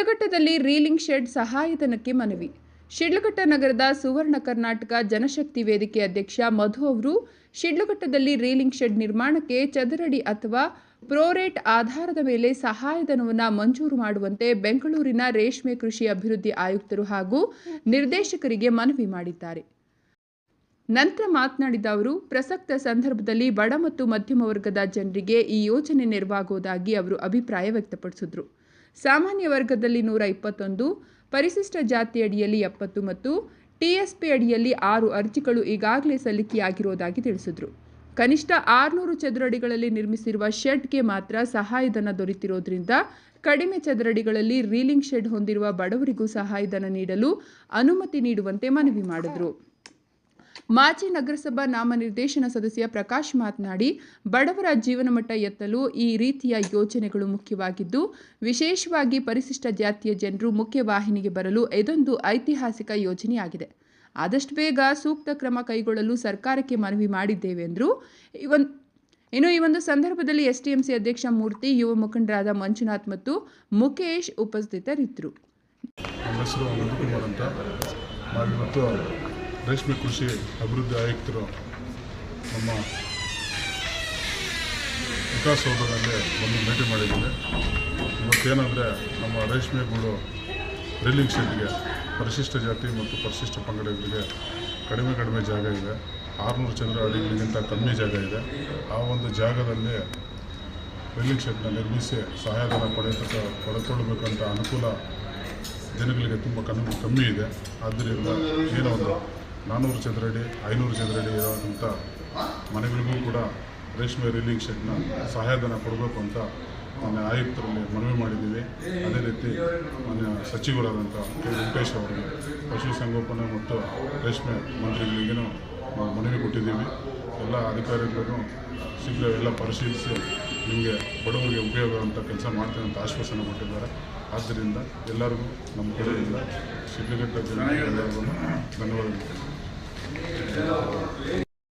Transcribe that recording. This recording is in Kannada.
ಶಿಡ್ಲಘಟ್ಟದಲ್ಲಿ ರೀಲಿಂಗ್ ಶೆಡ್ ಸಹಾಯಧನಕ್ಕೆ ಮನವಿ. ಶಿಡ್ಲಘಟ್ಟ ನಗರದ ಸುವರ್ಣ ಕರ್ನಾಟಕ ಜನಶಕ್ತಿ ವೇದಿಕೆ ಅಧ್ಯಕ್ಷ ಮಧು ಅವರು ಶಿಡ್ಲಘಟ್ಟದಲ್ಲಿ ರೀಲಿಂಗ್ ಶೆಡ್ ನಿರ್ಮಾಣಕ್ಕೆ ಚದರಡಿ ಅಥವಾ ಪ್ರೋರೇಟ್ ಆಧಾರದ ಮೇಲೆ ಸಹಾಯಧನವನ್ನು ಮಂಜೂರು ಮಾಡುವಂತೆ ಬೆಂಗಳೂರಿನ ರೇಷ್ಮೆ ಕೃಷಿ ಅಭಿವೃದ್ಧಿ ಆಯುಕ್ತರು ಹಾಗೂ ನಿರ್ದೇಶಕರಿಗೆ ಮನವಿ ಮಾಡಿದ್ದಾರೆ. ನಂತರ ಮಾತನಾಡಿದ ಅವರು, ಪ್ರಸಕ್ತ ಸಂದರ್ಭದಲ್ಲಿ ಬಡ ಮತ್ತು ಮಧ್ಯಮ ವರ್ಗದ ಜನರಿಗೆ ಈ ಯೋಜನೆ ನೆರವಾಗುವುದಾಗಿ ಅವರು ಅಭಿಪ್ರಾಯ ವ್ಯಕ್ತಪಡಿಸಿದರು. ಸಾಮಾನ್ಯ ವರ್ಗದಲ್ಲಿ ನೂರ ಇಪ್ಪತ್ತೊಂದು, ಪರಿಶಿಷ್ಟ ಜಾತಿ ಅಡಿಯಲ್ಲಿ ಎಪ್ಪತ್ತು ಮತ್ತು ಟಿಎಸ್ಪಿ ಅಡಿಯಲ್ಲಿ ಆರು ಅರ್ಜಿಗಳು ಈಗಾಗಲೇ ಸಲ್ಲಿಕೆಯಾಗಿರುವುದಾಗಿ ತಿಳಿಸಿದರು. ಕನಿಷ್ಠ ಆರುನೂರು ಚದರಡಿಗಳಲ್ಲಿ ನಿರ್ಮಿಸಿರುವ ಶೆಡ್ಗೆ ಮಾತ್ರ ಸಹಾಯಧನ ದೊರೆತಿರೋದ್ರಿಂದ ಕಡಿಮೆ ಚದರಡಿಗಳಲ್ಲಿ ರೀಲಿಂಗ್ ಶೆಡ್ ಹೊಂದಿರುವ ಬಡವರಿಗೂ ಸಹಾಯಧನ ನೀಡಲು ಅನುಮತಿ ನೀಡುವಂತೆ ಮನವಿ ಮಾಡಿದರು. ಮಾಜಿ ನಗರಸಭಾ ನಾಮನಿರ್ದೇಶನ ಸದಸ್ಯ ಪ್ರಕಾಶ್ ಮಾತನಾಡಿ, ಬಡವರ ಜೀವನಮಟ್ಟ ಎತ್ತಲು ಈ ರೀತಿಯ ಯೋಜನೆಗಳು ಮುಖ್ಯವಾಗಿದ್ದು, ವಿಶೇಷವಾಗಿ ಪರಿಶಿಷ್ಟ ಜಾತಿಯ ಜನರು ಮುಖ್ಯವಾಹಿನಿಗೆ ಬರಲು ಇದೊಂದು ಐತಿಹಾಸಿಕ ಯೋಜನೆಯಾಗಿದೆ. ಆದಷ್ಟು ಬೇಗ ಸೂಕ್ತ ಕ್ರಮ ಕೈಗೊಳ್ಳಲು ಸರ್ಕಾರಕ್ಕೆ ಮನವಿ ಮಾಡಿದ್ದೇವೆ ಎಂದರು ಇನ್ನು ಈ ಒಂದು ಸಂದರ್ಭದಲ್ಲಿ ಎಸ್ಟಿಎಂಸಿ ಅಧ್ಯಕ್ಷ ಮೂರ್ತಿ, ಯುವ ಮುಖಂಡರಾದ ಮಂಜುನಾಥ್ ಮತ್ತು ಮುಖೇಶ್ ಉಪಸ್ಥಿತರಿದ್ದರು. ರೇಷ್ಮೆ ಕೃಷಿ ಅಭಿವೃದ್ಧಿ ಆಯುಕ್ತರು ನಮ್ಮ ವಿಕಾಸ್ ಸೌಧದಲ್ಲಿ ಒಂದು ಭೇಟಿ ಮಾಡಿದ್ದೀವಿ ಇವತ್ತೇನೆಂದರೆ ನಮ್ಮ ರೇಷ್ಮೆ ಗೂಡು ಡ್ರಿಲ್ಲಿಂಗ್ ಶೆಡ್ಗೆ ಪರಿಶಿಷ್ಟ ಜಾತಿ ಮತ್ತು ಪರಿಶಿಷ್ಟ ಪಂಗಡಗಳಿಗೆ ಕಡಿಮೆ ಕಡಿಮೆ ಜಾಗ ಇದೆ. ಆರುನೂರು ಚದರ ಅಡಿಗಳಿಗಿಂತ ಕಮ್ಮಿ ಜಾಗ ಇದೆ. ಆ ಒಂದು ಜಾಗದಲ್ಲಿ ರೈಲಿಂಗ್ ಶೆಡ್ನ ನಿರ್ಮಿಸಿ ಸಹಾಯಧನ ಪಡೆಯತಕ್ಕ ಪಡೆದುಕೊಳ್ಳಬೇಕಂತ ಅನುಕೂಲ ಜನಗಳಿಗೆ ತುಂಬ ಕಮ್ಮಿ ಕಮ್ಮಿ ಇದೆ. ಆದ್ದರಿಂದ ಏನೋ ಒಂದು ನಾನ್ನೂರು ಚದರಡಿ, ಐನೂರು ಚದರಡಿ ಇರೋದಂಥ ಮನೆಗಳಿಗೂ ಕೂಡ ರೇಷ್ಮೆ ರೀಲಿಂಗ್ ಶೆಡ್ನ ಸಹಾಯಧನ ಕೊಡಬೇಕು ಅಂತ ಮೊನ್ನೆ ಆಯುಕ್ತರಲ್ಲಿ ಮನವಿ ಮಾಡಿದ್ದೀವಿ. ಅದೇ ರೀತಿ ಮಾನ್ಯ ಸಚಿವರಾದಂಥ ಕೆ. ವೆಂಕಟೇಶ್ ಅವರಿಗೆ ಪಶುಸಂಗೋಪನೆ ಮತ್ತು ರೇಷ್ಮೆ ಮಂತ್ರಿಗಳಿಗೂ ನಾವು ಮನವಿ ಕೊಟ್ಟಿದ್ದೀವಿ. ಎಲ್ಲ ಅಧಿಕಾರಿಗಳು ಶೀಘ್ರ ಎಲ್ಲ ಪರಿಶೀಲಿಸಿ ನಿಮಗೆ ಬಡವರಿಗೆ ಉಪಯೋಗ ಅಂತ ಕೆಲಸ ಮಾಡ್ತೇನೆ ಅಂತ ಆಶ್ವಾಸನೆ ಕೊಟ್ಟಿದ್ದಾರೆ. ಆದ್ದರಿಂದ ಎಲ್ಲರಿಗೂ ನಮ್ಮ ಕಡೆಯಿಂದ ಶಿಡ್ಲಘಟ್ಟ ಜನ ಧನ್ಯವಾದಗಳು.